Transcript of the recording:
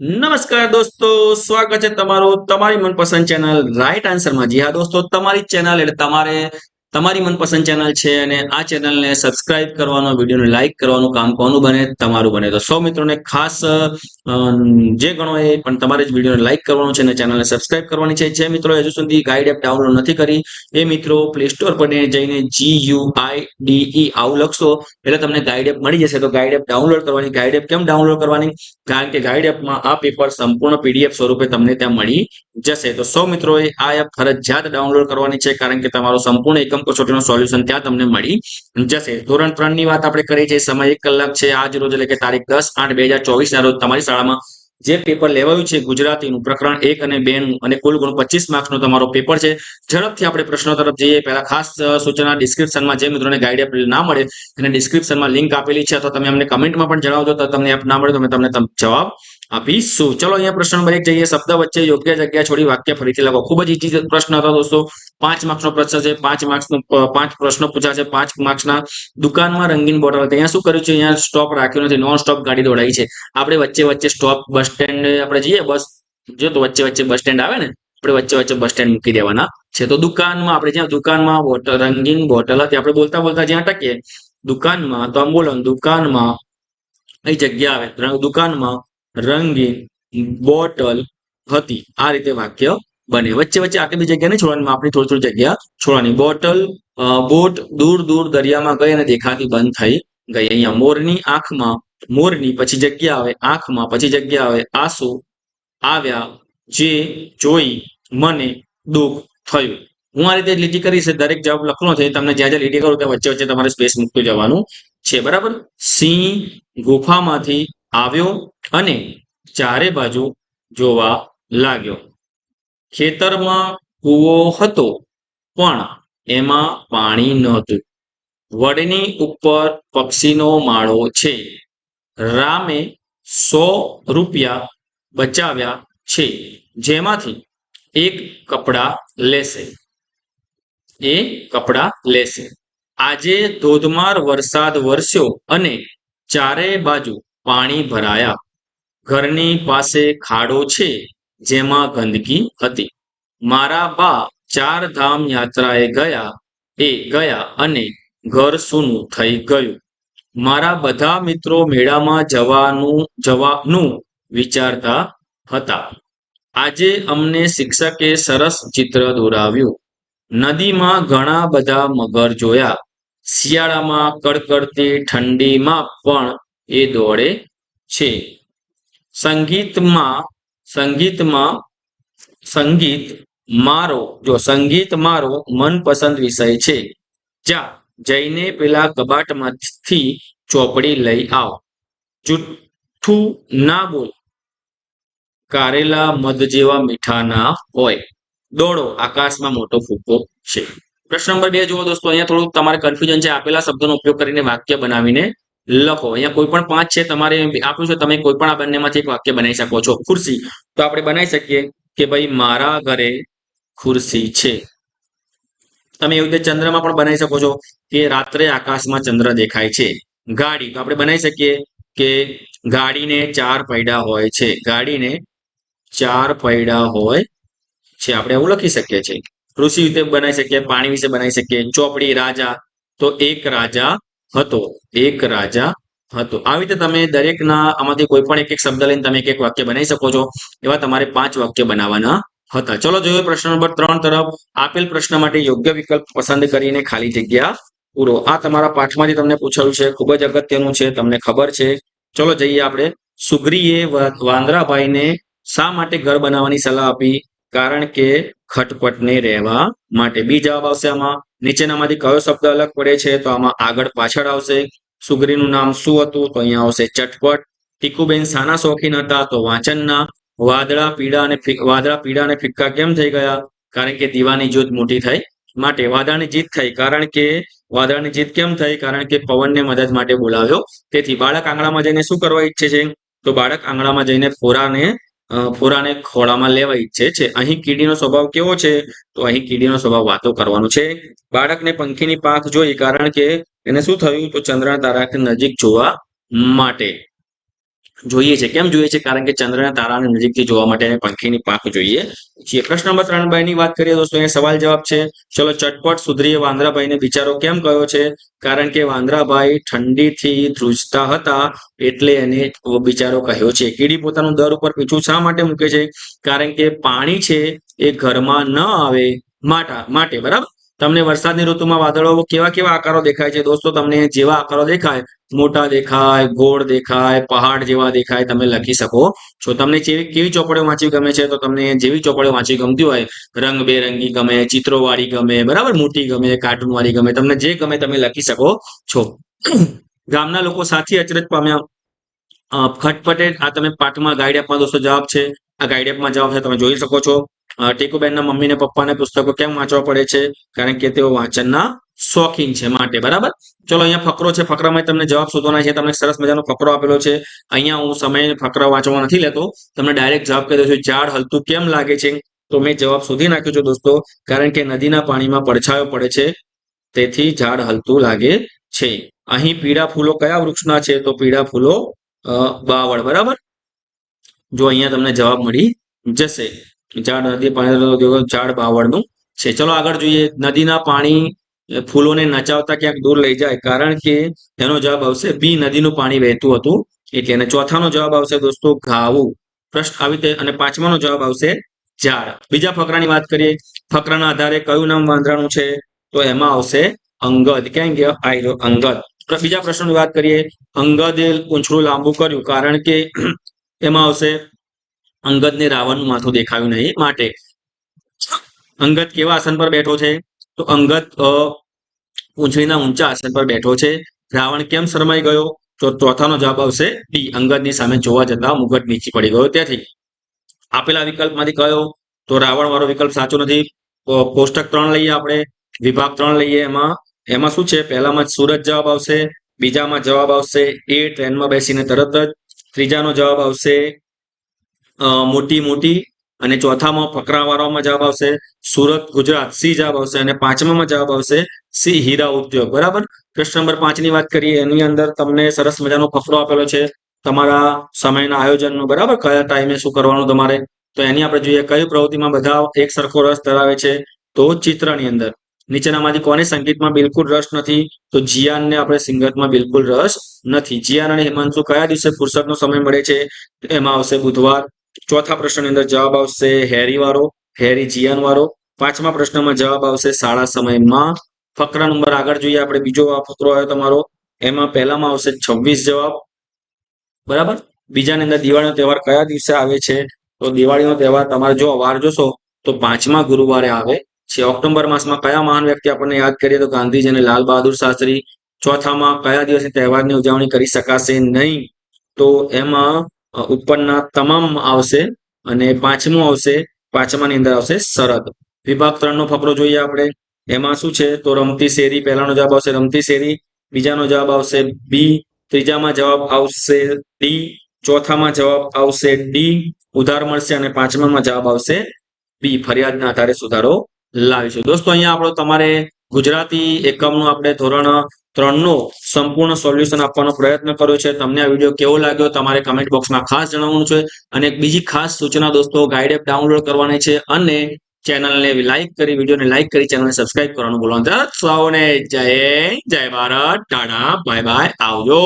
નમસ્કાર દોસ્તો, સ્વાગત છે તમારું તમારી મનપસંદ ચેનલ રાઈટ આન્સરમાં જી હા દોસ્તો, તમારી ચેનલ એટલે તમારે તમારી મનપસંદ ચેનલ છે અને આ ચેનલને સબસ્ક્રાઇબ કરવાનો વિડીયોને લાઇક કરવાનું, કામ કોનું બને, તમારું બને. તો સૌ મિત્રોને ખાસ જે ગણો એ, પણ તમારે જ વિડીયોને લાઇક કરવાનું છે અને ચેનલને સબસ્ક્રાઇબ કરવાની છે. જે મિત્રો હજુ સુધી ગાઈડ એપ ડાઉનલોડ નથી કરી, એ મિત્રો પ્લે સ્ટોર પર જઈને જી યુ આઈ ડીઈ આવું લખશો, એટલે તમને ગાઈડ એપ મળી જશે. તો ગાઈડ એપ ડાઉનલોડ કરવાની ગાઈડ એપ કેમ ડાઉનલોડ કરવાની? કારણ કે ગાઈડ એપમાં આ પેપર સંપૂર્ણ પીડીએફ સ્વરૂપે તમને ત્યાં મળી જશે. તો સૌ મિત્રોએ આ એપ ફરજિયાત ડાઉનલોડ કરવાની છે, કારણ કે તમારો સંપૂર્ણ એકમ કસોટીનું સોલ્યુશન ત્યાં તમને મળી જશે. ધોરણ ત્રણની વાત આપણે કરીએ છીએ સમય એક કલાક છે. આજ રોજ એટલે કે તારીખ દસ આઠ બે હજાર ચોવીસ ના રોજ તમારી શાળામાં જે પેપર લેવાયું છે ગુજરાતીનું, પ્રકરણ એક અને બે નું અને કુલ ગુણ પચીસ માર્ક્સનો તમારો પેપર છે. ઝડપથી આપણે પ્રશ્નો તરફ જઈએ. પહેલા ખાસ સૂચના ડિસ્ક્રિપ્શનમાં જે મિત્રોને ગાઈડ એપ ના મળે એને ડિસ્ક્રિપ્શનમાં લિંક આપેલી છે અથવા તમે અમને કમેન્ટમાં પણ જણાવજો. તો તમને એપ ના મળે તો અમે તમને જવાબ આપીશું ચલો અહીંયા પ્રશ્ન નંબર એક જઈએ. શબ્દ વચ્ચે યોગ્ય જગ્યા છોડી વાક્ય ફરીથી લખો. ખૂબ જ ઈજી પ્રશ્ન હતો દોસ્તો. પાંચ માર્ક્સનો પ્રશ્ન છે. પાંચ માર્ક્સનો નો પાંચ પ્રશ્નો પૂછ્યા છે. પાંચ માર્ક્સના દુકાનમાં રંગીન બોટલ હતી. અહીંયા શું કર્યું છે? અહીંયા સ્ટોપ રાખ્યો નથી. નોન સ્ટોપ ગાડી દોડાઈ છે. આપણે વચ્ચે વચ્ચે સ્ટોપ બસ સ્ટેન્ડ, આપણે જઈએ બસ. જો તો વચ્ચે વચ્ચે બસ સ્ટેન્ડ આવે ને, આપણે વચ્ચે વચ્ચે બસ સ્ટેન્ડ મૂકી દેવાના છે. તો દુકાનમાં, આપણે જ્યાં દુકાનમાં બોટલ રંગીન બોટલ હતી, આપણે બોલતા બોલતા જ્યાં ટકીએ, દુકાનમાં, તો આમ બોલો દુકાનમાં કઈ જગ્યા આવે. દુકાનમાં રંગીન બોટલ હતી. આ રીતે વાક્ય બને. વચ્ચે વચ્ચે આટલી બધી જગ્યા નહીં છોડવાની આપણી થોડી થોડી જગ્યા છોડવાની. બોટલ બોટ દૂર દૂર દરિયામાં ગઈ અને દેખાતી બંધ થઈ ગઈ. અહીંયા મોરની આંખમાં, મોરની પછી જગ્યા આવે, આંખમાં પછી જગ્યા આવે, આંસુ આવ્યા જે જોઈ મને દુઃખ થયું. હું આ રીતે લીટી કરીશ, દરેક જવાબ લખવાનો છે. તમને જ્યાં જ્યાં લીટી કરું ત્યાં વચ્ચે વચ્ચે તમારે સ્પેસ મૂકતું જવાનું છે. બરાબર? સિંહ ગુફામાંથી આવ્યો અને ચારે બાજુ જોવા લાગ્યો. ખેતરમાં કૂવો હતો, પણ એમાં પાણી નહોતું. વડની ઉપર પક્ષીનો માળો છે. રામે સો રૂપિયા બચાવ્યા છે, જેમાંથી એક કપડા લેશે. એ કપડા લેશે. આજે ધોધમાર વરસાદ વરસ્યો અને ચારે બાજુ પાણી ભરાયા. ઘરની પાસે ખાડો છે જેમાં ગંદકી હતી. મારા બા ચાર ધામ યાત્રાએ ગયા. એ ગયા અને ઘર સૂનું થઈ ગયું. મારા બધા મિત્રો મેળામાં જવાનું જવાનું વિચારતા હતા. આજે અમને શિક્ષકે સરસ ચિત્ર દોરાવ્યું. નદીમાં ઘણા બધા મગર જોયા. શિયાળામાં કડકડતી ઠંડીમાં પણ એ દોડે છે. સંગીતમાં સંગીતમાં, સંગીત મારો, જો સંગીત મારો મનપસંદ વિષય છે, જા, જઈને પેલા કબાટમાંથી ચોપડી લઈ આવ. જુઠ્ઠું ના બોલ. કારેલા મધ જેવા મીઠા ના હોય. દોડો, આકાશમાં મોટો ફૂકો છે. પ્રશ્ન નંબર બે જુઓ દોસ્તો, અહીંયા થોડુંક તમારે કન્ફ્યુઝન છે. આપેલા શબ્દોનો ઉપયોગ કરીને વાક્ય બનાવીને લખો. અહીંયા કોઈ પણ પાંચ છે, તમારે આપ્યું છે, તમે કોઈ પણ આ બંનેમાંથી એક વાક્ય બનાવી શકો છો. ખુરશી. તો આપણે બનાવી શકીએ કે ભાઈ, મારા ઘરે ખુરશી છે. તમે એવી રીતે ચંદ્રમાં પણ બનાવી શકો છો કે રાત્રે આકાશમાં ચંદ્ર દેખાય છે. ગાડી. તો આપણે બનાવી શકીએ કે ગાડીને ચાર પૈડા હોય છે. ગાડીને ચાર પૈડા હોય છે. આપણે એવું લખી શકીએ છીએ. કૃષિ રીતે બનાવી શકીએ, પાણી વિશે બનાવી શકીએ. ચોપડી, રાજા. તો એક રાજા હતો. એક રાજા હતો. આવી રીતે તમે દરેકના આમાંથી કોઈ પણ એક એક શબ્દ લઈને તમે એક એક વાક્ય બનાવી શકો છો. એવા તમારે પાંચ વાક્ય બનાવવાના હતા. ચલો જોઈએ પ્રશ્ન નંબર ત્રણ તરફ. આપેલ પ્રશ્ન માટે યોગ્ય વિકલ્પ પસંદ કરીને ખાલી જગ્યા પૂરો. આ તમારા પાઠમાંથી તમને પૂછાયું છે. ખૂબ જ અગત્યનું છે. તમને ખબર છે. ચલો જઈએ આપણે. સુગ્રીએ વાંદરાભાઈને શા માટે ઘર બનાવવાની સલાહ આપી? કારણ કે ખટપટ નહીં રહેવા માટે બી જવાબ આવશે આમાં. નીચેનામાંથી કયો શબ્દ અલગ પડે છે તો આમાં આગળ પાછળ આવશે. સુગ્રીનું નામ શું હતું? તો અહીંયા આવશે ચટપટ. ટીકુબેન સાના શોખીન હતા તો વાંચનના. વાદળા પીળા અને વાદળા પીળા અને ફિક્કા કેમ થઈ ગયા? કારણ કે દીવાની જ્યોત મોટી થઈ માટે વાદળાની જીત થઈ. કારણ કે વાદળાની જીત કેમ થઈ? કારણ કે પવનને મદદ માટે બોલાવ્યો. તેથી બાળક આંગણામાં જઈને શું કરવા ઈચ્છે છે? તો બાળક આંગણામાં જઈને ફોરાને ફોરાને ખોળામાં લેવા ઈચ્છે છે. અહીં કીડીનો સ્વભાવ કેવો છે? તો અહીં કીડીનો સ્વભાવ વાતો કરવાનો છે. બાળકને પંખીની પાંખ જોઈ કારણ કે એને શું થયું? તો ચંદ્રના તારા નજીક જોવા માટે. જોઈએ છે. કેમ જોઈએ છે? કારણ કે ચંદ્રના તારાને નજીકથી જોવા માટે પંખીની પાંખ જોઈએ. છીએ પ્રશ્ન નંબર ત્રણ બાયની વાત કરીએ દોસ્તો અહીંયા સવાલ જવાબ છે. ચલો ચટપટ સુધરીએ વાંદરાભાઈને બિચારો કેમ કયો છે? કારણ કે વાંદરાભાઈ ઠંડીથી ધ્રુજતા હતા એટલે એને બિચારો કહ્યો છે. કીડી પોતાનું દર ઉપર પીછું શા માટે મૂકે છે? કારણ કે પાણી છે એ ઘરમાં ન આવે માટા, માટે. બરાબર? તમને વરસાદની ઋતુમાં વાદળો કેવા કેવા આકારો દેખાય છે? દોસ્તો, તમને જેવા આકારો દેખાય મોટા દેખાય, ગોળ દેખાય, પહાડ જેવા દેખાય, તમે લખી શકો. છો તમને કેવી ચોપડીઓ વાંચવી ગમે છે, તો તમને જેવી ચોપડીઓ વાંચવી ગમતી હોય રંગબેરંગી ગમે ચિત્રો વાળી ગમે, બરાબર મોટી ગમે કાર્ટૂન વાળી ગમે, તમને જે ગમે તમે લખી શકો. છો ગામના લોકો સાથી અચરજ પામ્યા. ખટપટે આ તમે પાઠમાં ગાઈડ એપમાં દોસ્તો જવાબ છે. આ ગાઈડ એપમાં જવાબ છે, તમે જોઈ શકો છો. ટેકુબેનના મમ્મી ને પપ્પાને પુસ્તકો કેમ વાંચવા પડે છે? કારણ કે તેઓ વાંચનના શોખીન છે માટે, બરાબર? ચલો, અહીંયા ફકરો છે. ફકરામાં તમને જવાબ શોધવાના છે. તમને સરસ મજાનો ફકરો આપેલો છે. અહીંયા હું સમય ફકરા વાંચવા નથી લેતો. તમને ડાયરેક્ટ જવાબ કહી દઉં છું, ઝાડ હલતું કેમ લાગે છે? તો મેં જવાબ શોધી નાખ્યો છે દોસ્તો, કારણ કે નદીના પાણીમાં પડછાયો પડે છે. તેથી ઝાડ હલતું લાગે છે. અહીં પીળા ફૂલો કયા વૃક્ષના છે? તો પીળા ફૂલો બાવળ, બરાબર? જો અહીંયા તમને જવાબ મળી જશે. ઝાડ નદી પાણી, ઝાડ બાવળનું છે. ચલો આગળ જોઈએ. નદીના પાણી ફૂલોને નચાવતા ક્યાંક દૂર લઈ જાય. કારણ કે એનો જવાબ આવશે બી નદીનું પાણી વહેતું હતું. એટલે અને ચોથાનો જવાબ આવશે દોસ્તો ઘાવું. પ્રશ્ન આવી રીતે, અને પાંચમાનો જવાબ આવશે ઝાડ. બીજા ફકરાની વાત કરીએ. ફકરાના આધારે કયું નામ વાંદરાનું છે? તો એમાં આવશે અંગદ. કેમ કે રહ્યો અંગદ. બીજા પ્રશ્નની વાત કરીએ. અંગદે પૂંછડું લાંબુ કર્યું. કારણ કે એમાં આવશે અંગદને રાવણનું માથું દેખાયું નહીં માટે. અંગદ કેવા આસન પર બેઠો છે? તો અંગત પૂંછડીના ઊંચા આસન પર બેઠો છે. રાવણ કેમ શરમાઈ ગયો? તો ચોથાનો જવાબ આવશે ડી અંગદની સામે જોવા જતા મુગટ નીચી પડી ગયો તેથી. આપેલા વિકલ્પમાંથી કયો? તો રાવણ વાળો વિકલ્પ સાચો નથી. કોષ્ટક ત્રણ લઈએ આપણે. વિભાગ ત્રણ લઈએ એમાં. એમાં શું છે? પહેલામાં સુરત જવાબ આવશે. બીજામાં જવાબ આવશે એ, ટ્રેનમાં બેસીને તરત જ. ત્રીજાનો જવાબ આવશે મોટી મોટી અને ચોથામાં ફકરાવાળામાં જવાબ આવશે, સુરત, ગુજરાત, સી જવાબ આવશે અને પાંચમામાં જવાબ આવશે, સી હીરા ઉદ્યોગ. બરાબર? પ્રશ્ન નંબર પાંચની વાત કરીએ, એની અંદર તમને સરસ મજાનો ફકરો આપેલો છે, તમારા સમયના આયોજનનો. બરાબર? કયા ટાઈમે શું કરવાનું તમારે? તો એની આપણે જોઈએ, કઈ પ્રવૃત્તિમાં બધા એક સરખો રસ ધરાવે છે? તો ચિત્રની અંદર. નીચેનામાંથી કોને સંગીતમાં બિલકુલ રસ નથી? તો જીયાનને આપણે સિંગતમાં બિલકુલ રસ નથી. જીયાન અને હિમાંશુ કયા દિવસે ફુરસદનો સમય મળે છે? એમાં આવશે બુધવાર ચોથા પ્રશ્નની અંદર જવાબ આવશે હેરી વાળો હેરી જીયાન વાળો પાંચમા પ્રશ્નમાં જવાબ આવશે શાળા સમયમાં. ફકરા નંબર આગળ જોઈએ, આપણે બીજો ફકરો આવ્યો તમારો. એમાં પહેલામાં આવશે છવ્વીસ જવાબ. બરાબર? બીજાની અંદર દિવાળીનો તહેવાર કયા દિવસે આવે છે? તો દિવાળીનો તહેવાર તમારે જો વાર જોશો, તો પાંચમા ગુરુવારે આવે છે. ઓક્ટોબર માસમાં કયા મહાન વ્યક્તિ આપણને યાદ કરીએ, તો ગાંધીજી અને લાલ બહાદુર શાસ્ત્રી. ચોથામાં કયા દિવસે તહેવારની ઉજવણી કરી શકાશે નહીં? તો એમાં ઉપરના તમામ આવશે અને પાંચમું આવશે, પાંચમાની અંદર આવશે શરદ. વિભાગ ત્રણનો ફકરો જોઈએ આપણે. એમાં શું છે? તો રમતી શેરી, પહેલાનો જવાબ આવશે રમતી શેરી, બીજાનો જવાબ આવશે બી, ત્રીજામાં જવાબ આવશે ડી, ચોથામાં જવાબ આવશે ડી, ઉધાર મળશે અને પાંચમામાં જવાબ આવશે બી. ફરિયાદના આધારે સુધારો લાવીશું. દોસ્તો, અહીંયા આપણો તમારે ગુજરાતી એકમનું આપણે ધોરણ ત્રણનો સંપૂર્ણ સોલ્યુશન આપવાનો પ્રયત્ન કર્યો છે. તમને આ વીડિયો કેવો લાગ્યો તમારે કમેન્ટ બોક્સમાં ખાસ જણાવવાનું છે. અને એક બીજી ખાસ સૂચના દોસ્તો ગાઈડ એપ ડાઉનલોડ કરવાની છે અને ચેનલને લાઈક કરી, વિડીયોને લાઈક કરી, ચેનલને સબસ્ક્રાઇબ કરવાનું ભૂલવાનું સૌને જય જય ભારત ટાટા બાય બાય આવજો.